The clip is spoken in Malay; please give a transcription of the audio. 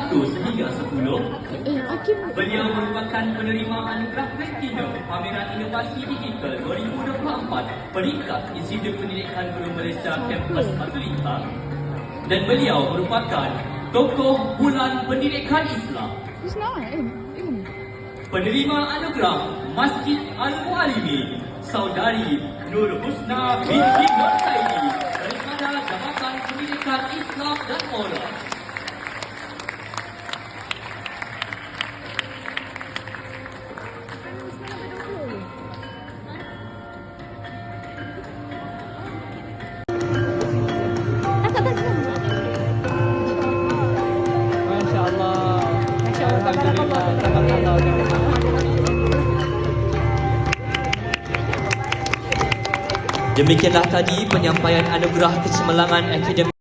sehingga 10. Eh. Beliau merupakan penerima anugerah Platinum Pameran Inovasi Digital 2024 peringkat Institut Pendidikan Guru Malaysia Kampus Batu Lintang dan beliau merupakan tokoh Bulan Pendidikan Islam. Eh, eh. Penerima anugerah Masjid Al-Mualimi Saudari Nur Husna binti Nur Saidi daripada Jabatan Pendidikan Islam dan Moral. Demikianlah tadi penyampaian anugerah kecemerlangan akademik